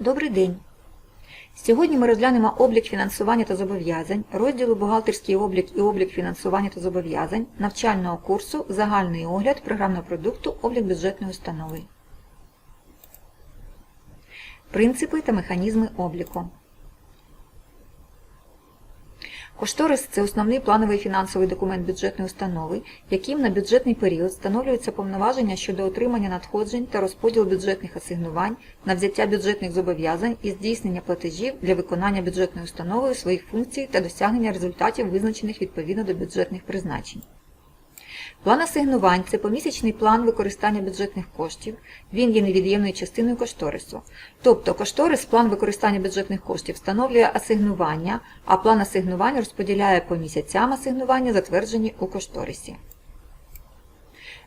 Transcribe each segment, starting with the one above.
Добрий день! Сьогодні ми розглянемо облік фінансування та зобов'язань, розділу Бухгалтерський облік і облік фінансування та зобов'язань навчального курсу Загальний огляд програмного продукту облік бюджетної установи. Принципи та механізми обліку. Кошторис це основний плановий фінансовий документ бюджетної установи, яким на бюджетний період встановлюються повноваження щодо отримання надходжень та розподілу бюджетних асигнувань на взяття бюджетних зобов'язань і здійснення платежів для виконання бюджетною установою своїх функцій та досягнення результатів, визначених відповідно до бюджетних призначень. План асигнувань це помісячний план використання бюджетних коштів. Він є невід'ємною частиною кошторису. Тобто кошторис, план використання бюджетних коштів встановлює асигнування, а план асигнувань розподіляє по місяцям асигнування, затверджені у кошторисі.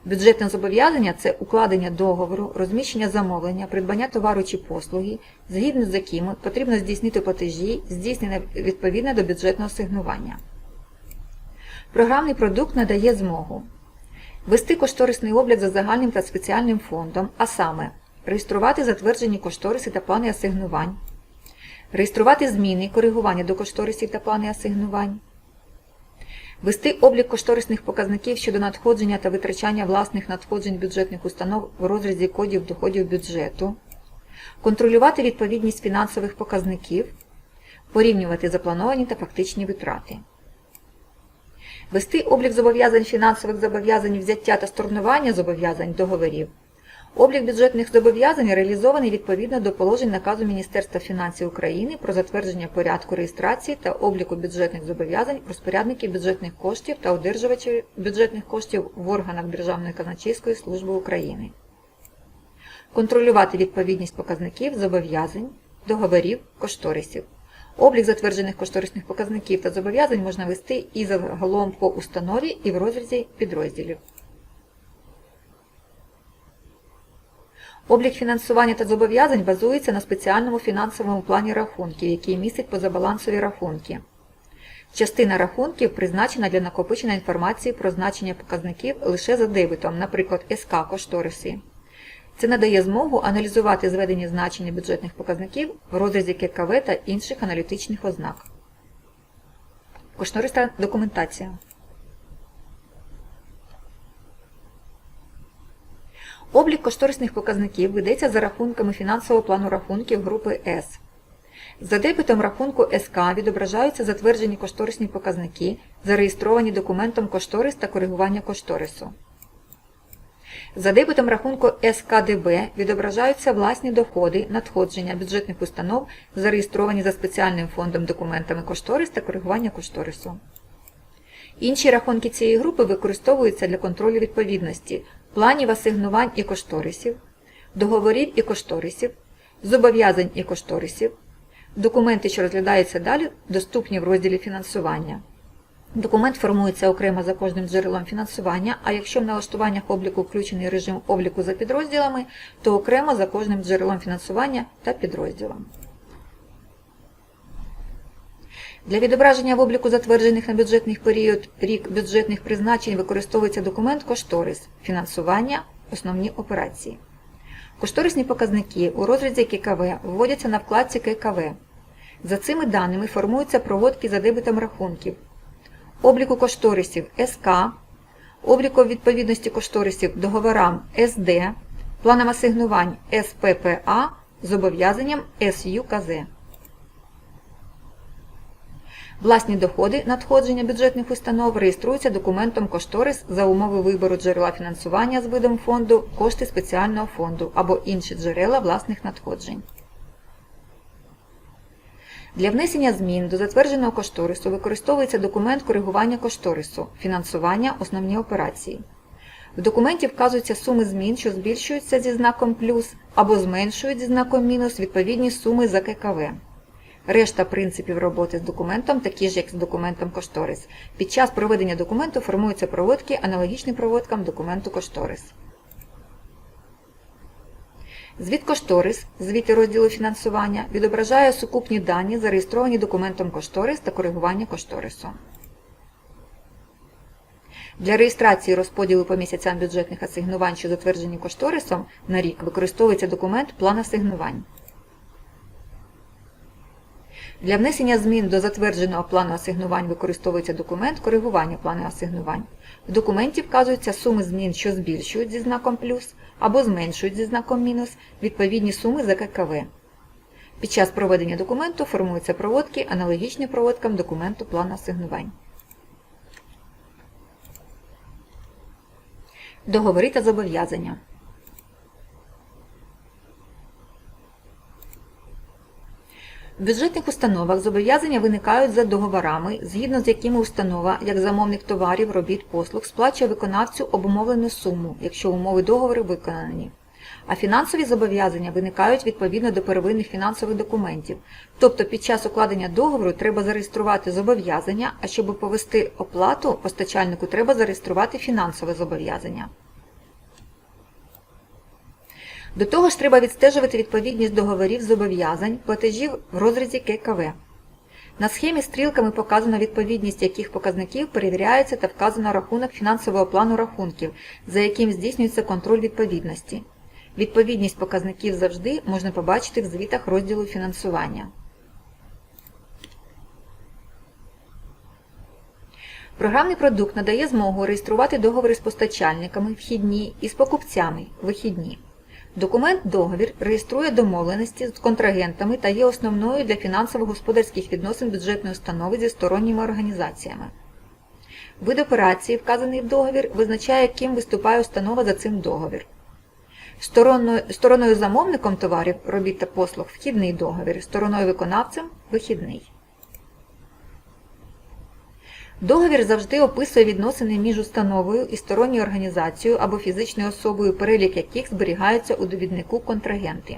Бюджетне зобов'язання це укладення договору, розміщення замовлення, придбання товару чи послуги, згідно з якими потрібно здійснити платежі, здійснене відповідно до бюджетного асигнування. Програмний продукт надає змогу вести кошторисний облік за загальним та спеціальним фондом, а саме реєструвати затверджені кошториси та плани асигнувань, реєструвати зміни і коригування до кошторисів та плани асигнувань, вести облік кошторисних показників щодо надходження та витрачання власних надходжень бюджетних установ в розрізі кодів доходів бюджету, контролювати відповідність фінансових показників, порівнювати заплановані та фактичні витрати. Вести облік зобов'язань фінансових зобов'язань взяття та stornування зобов'язань договорів. Облік бюджетних зобов'язань реалізований відповідно до положень наказу Міністерства фінансів України про затвердження порядку реєстрації та обліку бюджетних зобов'язань розпорядників бюджетних коштів та одержувачів бюджетних коштів в органах Державної казначейської служби України. Контролювати відповідність показників зобов'язань, договорів, кошторисів. Облік затверджених кошторисних показників та зобов'язань можна вести і загалом по установі, і в розрізі підрозділів. Облік фінансування та зобов'язань базується на спеціальному фінансовому плані рахунків, який містить позабалансові рахунки. Частина рахунків призначена для накопичення інформації про значення показників лише за дебетом, наприклад, СК кошториси. Це надає змогу аналізувати зведені значення бюджетних показників в розрізі ККВ та інших аналітичних ознак. Кошторисна документація. Облік кошторисних показників ведеться за рахунками фінансового плану рахунків групи С. За дебетом рахунку СК відображаються затверджені кошторисні показники, зареєстровані документом кошторис та коригування кошторису. За дебетом рахунку СКДБ відображаються власні доходи, надходження бюджетних установ, зареєстровані за спеціальним фондом документами кошторис та коригування кошторису. Інші рахунки цієї групи використовуються для контролю відповідності, планів асигнувань і кошторисів, договорів і кошторисів, зобов'язань і кошторисів. Документи, що розглядаються далі, доступні в розділі фінансування. Документ формується окремо за кожним джерелом фінансування, а якщо в налаштуваннях обліку включений режим обліку за підрозділами, то окремо за кожним джерелом фінансування та підрозділом. Для відображення в обліку затверджених на бюджетний період рік бюджетних призначень використовується документ кошторис фінансування основні операції. Кошторисні показники у розрізі ККВ вводяться на вкладці ККВ. За цими даними формуються проводки за дебетом рахунків обліку кошторисів СК, обліку відповідності кошторисів договорам СД, планом асигнувань СППА, зобов'язанням СЮКЗ. Власні доходи надходження бюджетних установ реєструються документом кошторис за умови вибору джерела фінансування з видом фонду, кошти спеціального фонду або інші джерела власних надходжень. Для внесення змін до затвердженого кошторису використовується документ коригування кошторису, фінансування основні операції. В документі вказуються суми змін, що збільшуються зі знаком плюс або зменшують зі знаком мінус відповідні суми за ККВ. Решта принципів роботи з документом такі ж, як з документом кошторис. Під час проведення документу формуються проводки, аналогічні проводкам документу кошторис. Звіт кошторис, звіти розділу фінансування, відображає сукупні дані, зареєстровані документом кошторис та коригування кошторису. Для реєстрації розподілу по місяцям бюджетних асигнувань, що затверджені кошторисом на рік, використовується документ План асигнувань. Для внесення змін до затвердженого плану асигнувань використовується документ коригування плану асигнувань. В документі вказуються суми змін, що збільшують зі знаком плюс або зменшують зі знаком мінус відповідні суми за ККВ. Під час проведення документу формуються проводки, аналогічні проводкам документу плану асигнувань. Договори та зобов'язання. В бюджетних установах зобов'язання виникають за договорами, згідно з якими установа, як замовник товарів, робіт, послуг, сплачує виконавцю обумовлену суму, якщо умови договору виконані. А фінансові зобов'язання виникають відповідно до первинних фінансових документів. Тобто під час укладення договору треба зареєструвати зобов'язання, а щоб повести оплату постачальнику треба зареєструвати фінансове зобов'язання. До того ж треба відстежувати відповідність договорів зобов'язань, платежів в розрізі ККВ. На схемі стрілками показано відповідність яких показників перевіряється та вказано рахунок фінансового плану рахунків, за яким здійснюється контроль відповідності. Відповідність показників завжди можна побачити в звітах розділу фінансування. Програмний продукт надає змогу реєструвати договори з постачальниками, вхідні і з покупцями, вихідні. Документ договір реєструє домовленості з контрагентами та є основною для фінансово-господарських відносин бюджетної установи зі сторонніми організаціями. Вид операції, вказаний в договір, визначає, ким виступає установа за цим договір. Стороною, стороною замовником товарів, робіт та послуг вхідний договір, стороною виконавцем вихідний. Договір завжди описує відносини між установою і сторонньою організацією або фізичною особою, перелік яких зберігається у довіднику контрагенти.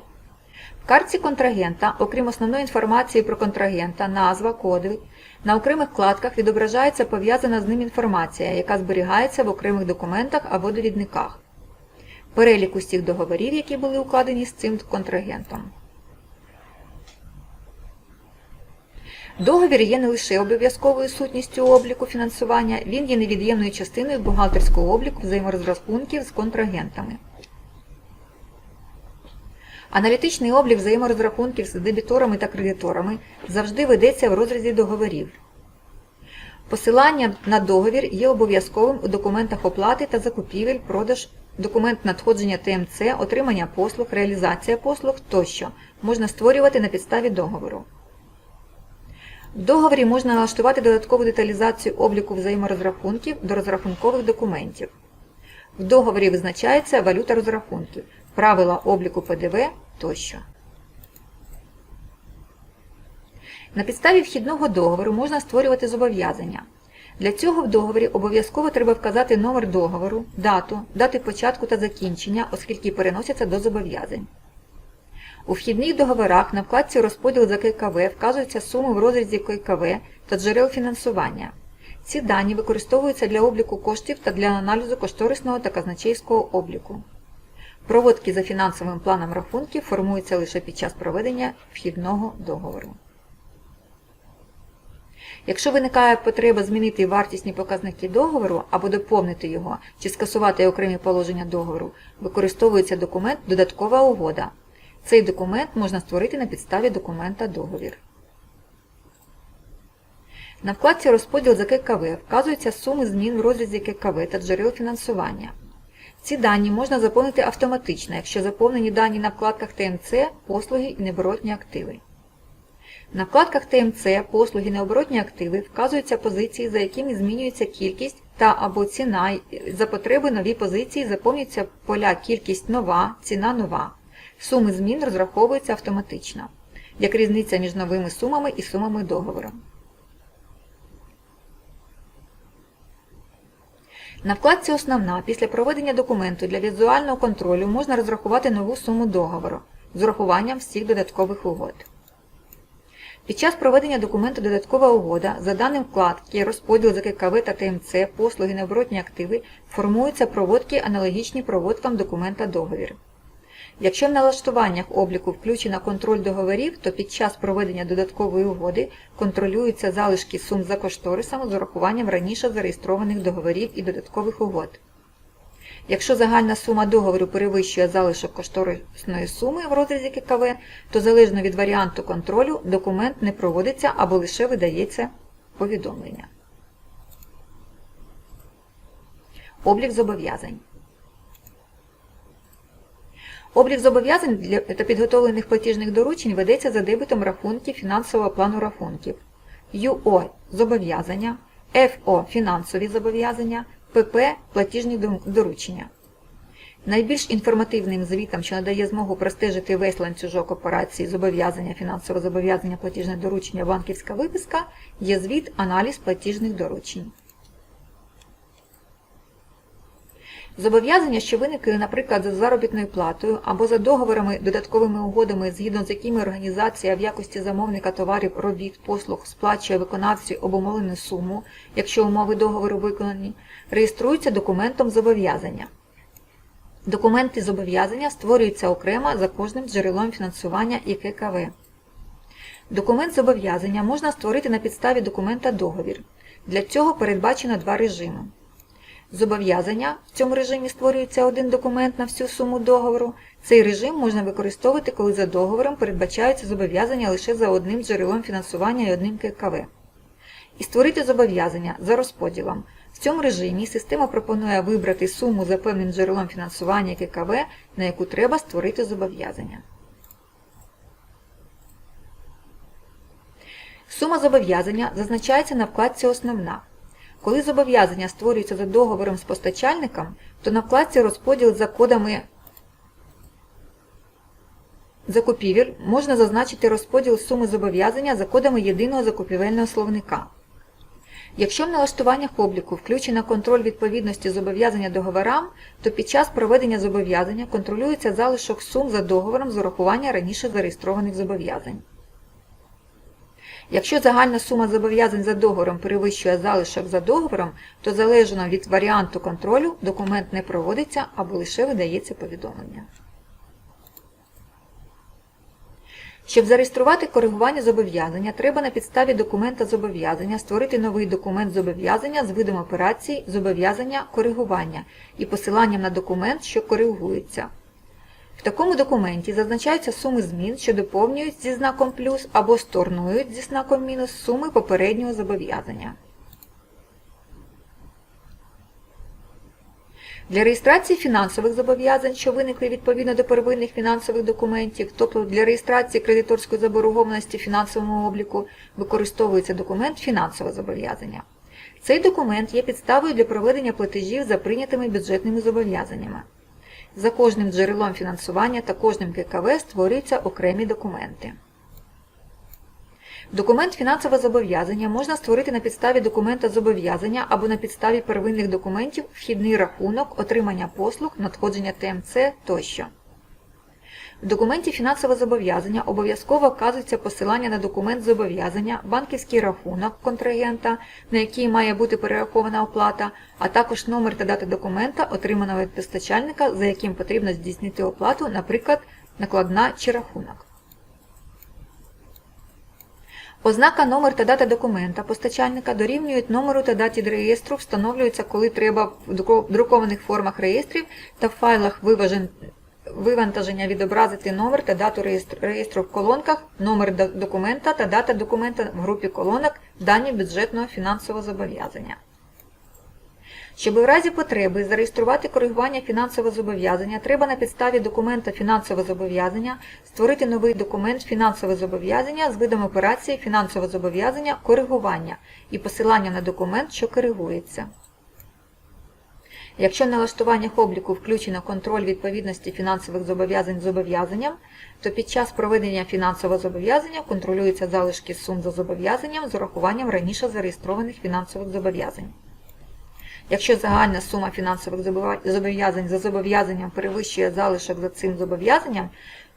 В картці контрагента, окрім основної інформації про контрагента, назва, коди, на окремих вкладках відображається пов'язана з ним інформація, яка зберігається в окремих документах або довідниках. Перелік усіх договорів, які були укладені з цим контрагентом. Договір є не лише обов'язковою сутністю обліку фінансування, він є невід'ємною частиною бухгалтерського обліку взаєморозрахунків з контрагентами. Аналітичний облік взаєморозрахунків з дебіторами та кредиторами завжди ведеться в розрізі договорів. Посилання на договір є обов'язковим у документах оплати та закупівель, продаж, документ надходження ТМЦ, отримання послуг, реалізація послуг тощо можна створювати на підставі договору. В договорі можна налаштувати додаткову деталізацію обліку взаєморозрахунків до розрахункових документів. В договорі визначається валюта розрахунків, правила обліку ПДВ тощо. На підставі вхідного договору можна створювати зобов'язання. Для цього в договорі обов'язково треба вказати номер договору, дату, дати початку та закінчення, оскільки переносяться до зобов'язань. У вхідних договорах на вкладці розподіл за ККВ вказуються суми в розрізі ККВ та джерел фінансування. Ці дані використовуються для обліку коштів та для аналізу кошторисного та казначейського обліку. Проводки за фінансовим планом рахунків формуються лише під час проведення вхідного договору. Якщо виникає потреба змінити вартісні показники договору або доповнити його чи скасувати окремі положення договору, використовується документ Додаткова угода. Цей документ можна створити на підставі документа договір. На вкладці Розподіл за ККВ вказуються суми змін в розрізі ККВ та джерел фінансування. Ці дані можна заповнити автоматично, якщо заповнені дані на вкладках ТМЦ, послуги і необоротні активи. На вкладках ТМЦ, послуги необоротні активи вказуються позиції, за якими змінюється кількість та або ціна. За потреби нові позиції заповнюються поля кількість нова, ціна нова. Суми змін розраховуються автоматично, як різниця між новими сумами і сумами договору. На вкладці Основна після проведення документу для візуального контролю можна розрахувати нову суму договору з урахуванням всіх додаткових угод. Під час проведення документу Додаткова угода за даним вкладки розподіл за ККВ та ТМЦ, послуги необоротні активи формуються проводки аналогічні проводкам документа договір. Якщо в налаштуваннях обліку включено контроль договорів, то під час проведення додаткової угоди контролюються залишки сум за кошторисами з урахуванням раніше зареєстрованих договорів і додаткових угод. Якщо загальна сума договору перевищує залишок кошторисної суми в розрізі ККВ, то залежно від варіанту контролю документ не проводиться або лише видається повідомлення. Облік зобов'язань. Облік зобов'язань та підготовлених платіжних доручень ведеться за дебетом рахунків фінансового плану рахунків. ЮО – зобов'язання, ФО – фінансові зобов'язання, ПП – платіжні доручення. Найбільш інформативним звітом, що надає змогу простежити весь ланцюжок операцій зобов'язання, фінансове зобов'язання, платіжне доручення, банківська виписка, є звіт аналіз платіжних доручень. Зобов'язання, що виникли, наприклад, за заробітною платою або за договорами, додатковими угодами, згідно з якими організація в якості замовника товарів, робіт, послуг сплачує виконавцю обумовлену суму, якщо умови договору виконані, реєструються документом зобов'язання. Документи зобов'язання створюються окремо за кожним джерелом фінансування і ККВ. Документ зобов'язання можна створити на підставі документа договір. Для цього передбачено два режими. Зобов'язання в цьому режимі створюється один документ на всю суму договору. Цей режим можна використовувати, коли за договором передбачаються зобов'язання лише за одним джерелом фінансування і одним ККВ. І створити зобов'язання за розподілом. В цьому режимі система пропонує вибрати суму за певним джерелом фінансування ККВ, на яку треба створити зобов'язання. Сума зобов'язання зазначається на вкладці Основна. Коли зобов'язання створюється за договором з постачальником, то на вкладці розподіл за кодами закупівель можна зазначити розподіл суми зобов'язання за кодами єдиного закупівельного словника. Якщо в налаштуваннях обліку включено контроль відповідності зобов'язання договорам, то під час проведення зобов'язання контролюється залишок сум за договором з урахування раніше зареєстрованих зобов'язань. Якщо загальна сума зобов'язань за договором перевищує залишок за договором, то залежно від варіанту контролю документ не проводиться або лише видається повідомлення. Щоб зареєструвати коригування зобов'язання, треба на підставі документа зобов'язання створити новий документ зобов'язання з видом операції зобов'язання коригування і посиланням на документ, що коригується. В такому документі зазначаються суми змін, що доповнюють зі знаком плюс або сторнують зі знаком мінус суми попереднього зобов'язання. Для реєстрації фінансових зобов'язань, що виникли відповідно до первинних фінансових документів, тобто для реєстрації кредиторської заборгованості фінансовому обліку, використовується документ фінансове зобов'язання. Цей документ є підставою для проведення платежів за прийнятими бюджетними зобов'язаннями. За кожним джерелом фінансування та кожним ККВ створюються окремі документи. Документ фінансове зобов'язання можна створити на підставі документа зобов'язання або на підставі первинних документів вхідний рахунок, отримання послуг, надходження ТМЦ тощо. В документі фінансове зобов'язання обов'язково вказується посилання на документ зобов'язання, банківський рахунок контрагента, на який має бути перерахована оплата, а також номер та дата документа, отриманого від постачальника, за яким потрібно здійснити оплату, наприклад, накладна чи рахунок. Ознака номер та дата документа постачальника дорівнюють номеру та даті реєстру, встановлюються, коли треба в друкованих формах реєстрів та в файлах виважен- вивантаження відобразити номер та дату реєстру в колонках, номер документа та дата документа в групі колонок, дані бюджетного фінансового зобов'язання. Щоб у разі потреби зареєструвати коригування фінансового зобов'язання, треба на підставі документа фінансове зобов'язання створити новий документ фінансове зобов'язання з видом операції фінансове зобов'язання коригування і посилання на документ, що коригується. Якщо в налаштуваннях обліку включено контроль відповідності фінансових зобов'язань зобов'язанням, то під час проведення фінансового зобов'язання контролюються залишки сум за зобов'язанням з урахуванням раніше зареєстрованих фінансових зобов'язань. Якщо загальна сума фінансових зобов'язань за зобов'язанням перевищує залишок за цим зобов'язанням,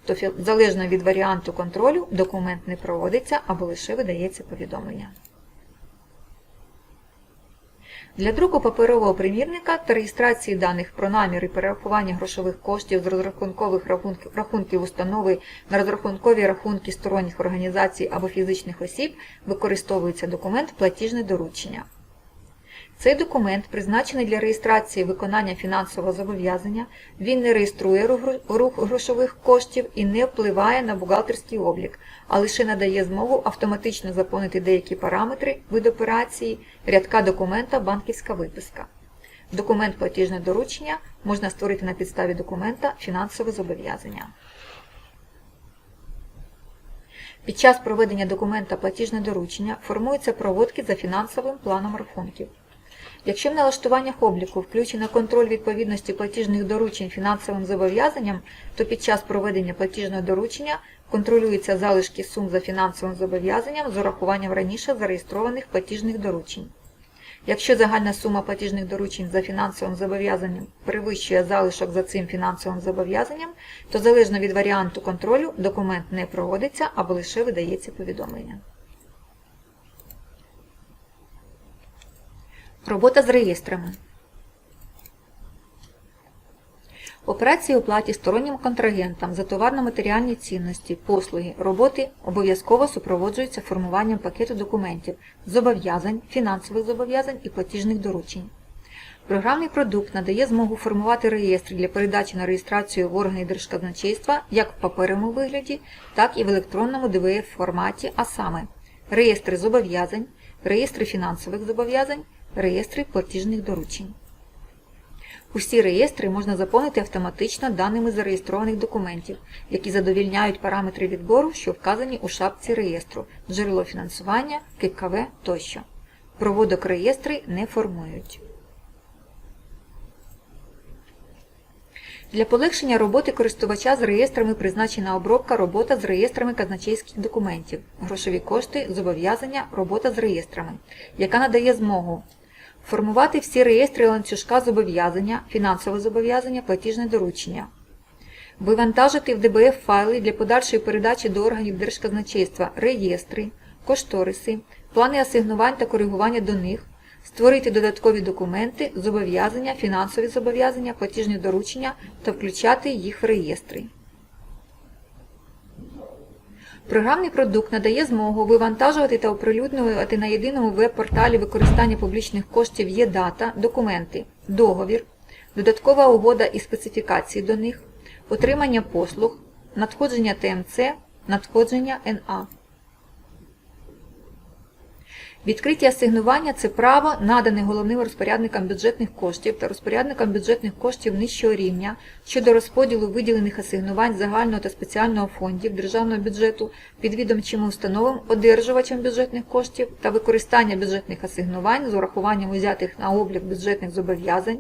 то залежно від варіанту контролю документ не проводиться або лише видається повідомлення. Для друку паперового примірника та реєстрації даних про наміри перерахування грошових коштів з розрахункових рахунків, рахунків установи на розрахункові рахунки сторонніх організацій або фізичних осіб використовується документ платіжне доручення. Цей документ призначений для реєстрації виконання фінансового зобов'язання, він не реєструє рух- грошових коштів і не впливає на бухгалтерський облік, а лише надає змогу автоматично заповнити деякі параметри вид операції, рядка документа банківська виписка. Документ платіжне доручення можна створити на підставі документа фінансове зобов'язання. Під час проведення документа платіжне доручення формуються проводки за фінансовим планом рахунків. Якщо в налаштуваннях обліку включено контроль відповідності платіжних доручень фінансовим зобов'язанням, то під час проведення платіжного доручення контролюються залишки сум за фінансовим зобов'язанням з урахуванням раніше зареєстрованих платіжних доручень. Якщо загальна сума платіжних доручень за фінансовим зобов'язанням перевищує залишок за цим фінансовим зобов'язанням, то залежно від варіанту контролю документ не проводиться або лише видається повідомлення. Робота з реєстрами. Операції оплаті стороннім контрагентам за товарно-матеріальні цінності, послуги, роботи обов'язково супроводжуються формуванням пакету документів, зобов'язань, фінансових зобов'язань і платіжних доручень. Програмний продукт надає змогу формувати реєстри для передачі на реєстрацію в органи держказначейства як в паперовому вигляді, так і в електронному ДВФ форматі, а саме реєстри зобов'язань, реєстри фінансових зобов'язань, реєстри платіжних доручень. Усі реєстри можна заповнити автоматично даними зареєстрованих документів, які задовільняють параметри відбору, що вказані у шапці реєстру, джерело фінансування, ККВ тощо. Проводок реєстри не формують. Для полегшення роботи користувача з реєстрами призначена обробка робота з реєстрами казначейських документів, грошові кошти, зобов'язання, робота з реєстрами, яка надає змогу формувати всі реєстри ланцюжка зобов'язання, фінансове зобов'язання, платіжне доручення, вивантажити в ДБФ файли для подальшої передачі до органів держказначейства реєстри, кошториси, плани асигнувань та коригування до них, створити додаткові документи, зобов'язання, фінансові зобов'язання, платіжні доручення та включати їх в реєстри. Програмний продукт надає змогу вивантажувати та оприлюднювати на єдиному веб-порталі використання публічних коштів є дата, документи, договір, додаткова угода і специфікації до них, отримання послуг, надходження ТМЦ, надходження НА. Відкриті асигнування це право, надане головним розпорядникам бюджетних коштів та розпорядникам бюджетних коштів нижчого рівня щодо розподілу виділених асигнувань загального та спеціального фондів державного бюджету підвідомчим установам, одержувачам бюджетних коштів та використання бюджетних асигнувань з урахуванням узятих на облік бюджетних зобов'язань.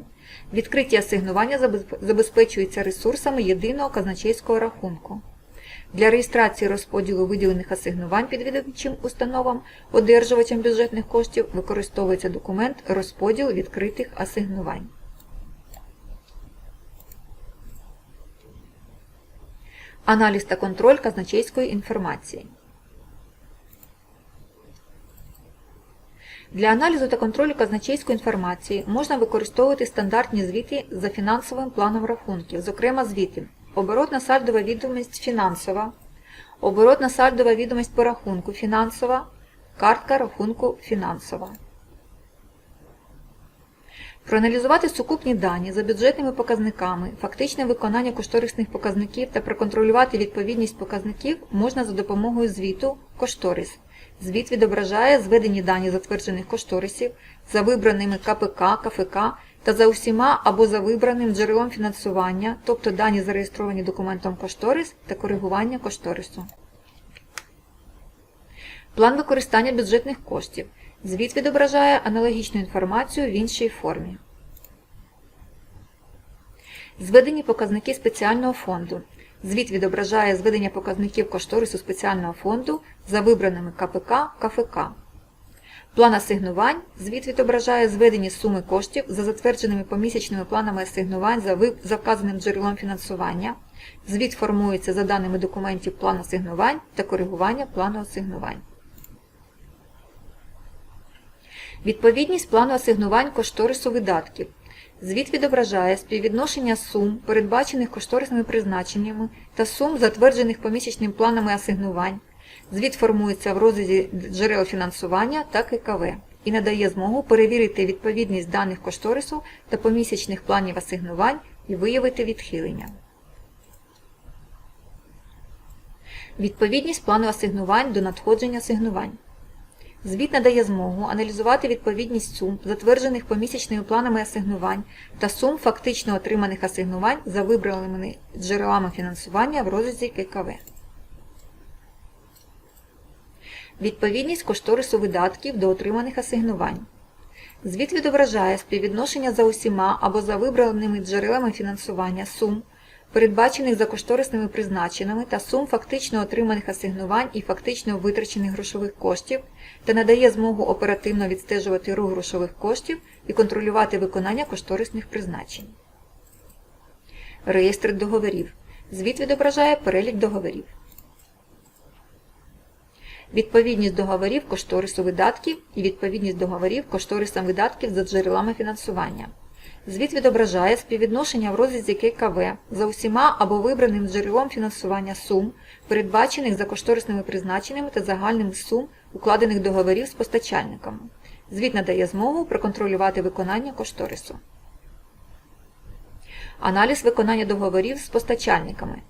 Відкриті асигнування забезп- забезпечуються ресурсами єдиного казначейського рахунку. Для реєстрації розподілу виділених асигнувань підвідувачим установам, одержувачам бюджетних коштів використовується документ розподіл відкритих асигнувань. Аналіз та контроль казначейської інформації. Для аналізу та контролю казначейської інформації можна використовувати стандартні звіти за фінансовим планом рахунків, зокрема звіти оборотна сальдова відомість фінансова, оборотна сальдова відомість по рахунку фінансова, картка рахунку фінансова. Проаналізувати сукупні дані за бюджетними показниками, фактичне виконання кошторисних показників та проконтролювати відповідність показників можна за допомогою звіту «Кошторис». Звіт відображає зведені дані затверджених кошторисів за вибраними КПК, КФК та за усіма або за вибраним джерелом фінансування, тобто дані зареєстровані документом кошторис та коригування кошторису. План використання бюджетних коштів. Звіт відображає аналогічну інформацію в іншій формі. Зведені показники спеціального фонду. Звіт відображає зведення показників кошторису спеціального фонду за вибраними КПК, КФК. План асигнувань. Звіт відображає зведені суми коштів за затвердженими помісячними планами асигнувань за вказаним джерелом фінансування. Звіт формується за даними документів план асигнувань та коригування плану асигнувань. Відповідність плану асигнувань кошторису видатків. Звіт відображає співвідношення сум, передбачених кошторисними призначеннями, та сум, затверджених помісячним планами асигнувань. Звіт формується в розрізі джерел фінансування та ККВ. і надає змогу перевірити відповідність даних кошторису та помісячних планів асигнувань і виявити відхилення. Відповідність плану асигнувань до надходження асигнувань. Звіт надає змогу аналізувати відповідність сум, затверджених помісячними планами асигнувань та сум фактично отриманих асигнувань за вибраними джерелами фінансування в розрізі ККВ. Відповідність кошторису видатків до отриманих асигнувань. Звіт відображає співвідношення за усіма або за вибраними джерелами фінансування сум, передбачених за кошторисними призначеннями та сум фактично отриманих асигнувань і фактично витрачених грошових коштів та надає змогу оперативно відстежувати рух грошових коштів і контролювати виконання кошторисних призначень. Реєстр договорів. Звіт відображає перелік договорів. Відповідність договорів кошторису видатків і відповідність договорів кошторисам видатків за джерелами фінансування. Звіт відображає співвідношення в розрізі ККВ за усіма або вибраним джерелом фінансування сум, передбачених за кошторисними призначеннями та загальним сум укладених договорів з постачальниками. Звіт надає змогу проконтролювати виконання кошторису. Аналіз виконання договорів з постачальниками.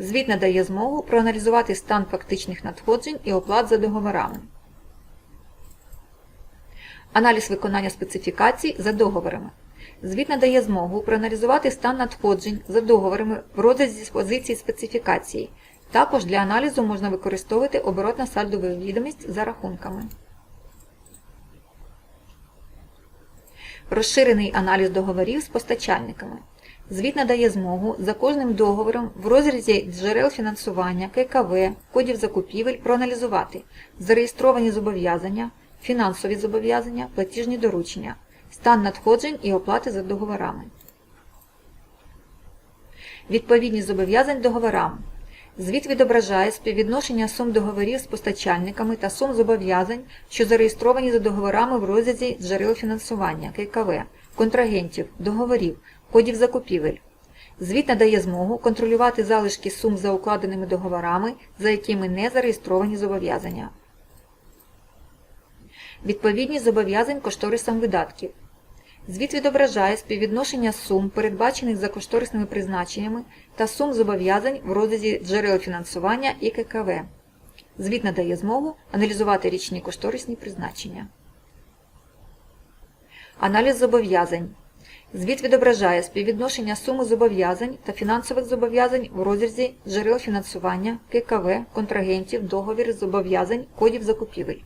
Звіт надає змогу проаналізувати стан фактичних надходжень і оплат за договорами. Аналіз виконання специфікацій за договорами. Звіт надає змогу проаналізувати стан надходжень за договорами в розрізі позиції специфікації. Також для аналізу можна використовувати оборотна сальдову відомість за рахунками. Розширений аналіз договорів з постачальниками. Звіт надає змогу за кожним договором в розрізі джерел фінансування, ККВ, кодів закупівель проаналізувати зареєстровані зобов'язання, фінансові зобов'язання, платіжні доручення, стан надходжень і оплати за договорами. Відповідність зобов'язань договорам. Звіт відображає співвідношення сум договорів з постачальниками та сум зобов'язань, що зареєстровані за договорами в розрізі джерел фінансування, ККВ, контрагентів, договорів, кодів закупівель. Звіт надає змогу контролювати залишки сум за укладеними договорами, за якими не зареєстровані зобов'язання. Відповідність зобов'язань кошторисам видатків. Звіт відображає співвідношення сум, передбачених за кошторисними призначеннями, та сум зобов'язань в розрізі джерел фінансування і ККВ. Звіт надає змогу аналізувати річні кошторисні призначення. Аналіз зобов'язань. Звіт відображає співвідношення суми зобов'язань та фінансових зобов'язань в розрізі джерел фінансування, ККВ, контрагентів, договір зобов'язань, кодів закупівель.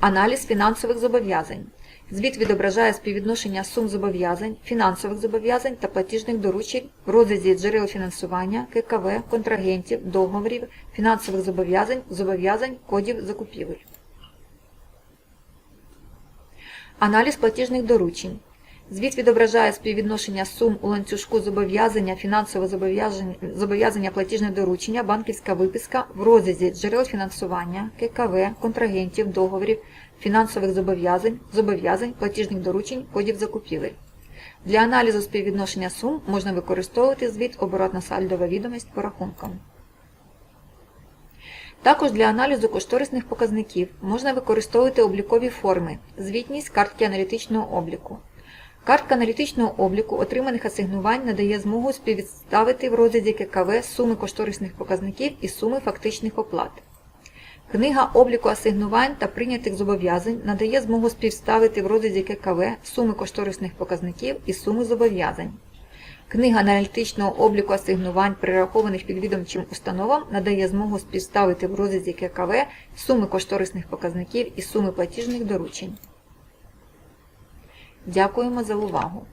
Аналіз фінансових зобов'язань. Звіт відображає співвідношення сум зобов'язань, фінансових зобов'язань та платіжних доручень в розрізі джерел фінансування, ККВ, контрагентів, договорів, фінансових зобов'язань, зобов'язань, кодів закупівель. Аналіз платіжних доручень. Звіт відображає співвідношення сум у ланцюжку зобов'язання, фінансове зобов'язання, платіжне доручення, банківська виписка в розрізі джерел фінансування, ККВ, контрагентів, договорів, фінансових зобов'язань, зобов'язань, платіжних доручень, кодів закупівель. Для аналізу співвідношення сум можна використовувати звіт оборотна сальдова відомість по рахункам. Також для аналізу кошторисних показників можна використовувати облікові форми, звітність картки аналітичного обліку. Картка аналітичного обліку отриманих асигнувань надає змогу співставити в розрізі ККВ суми кошторисних показників і суми фактичних оплат. Книга обліку асигнувань та прийнятих зобов'язань надає змогу співставити в розрізі ККВ суми кошторисних показників і суми зобов'язань. Книга аналітичного обліку асигнувань, перерахованих підвідомчим установам, надає змогу співставити в розрізі ККВ суми кошторисних показників і суми платіжних доручень. Дякуємо за увагу!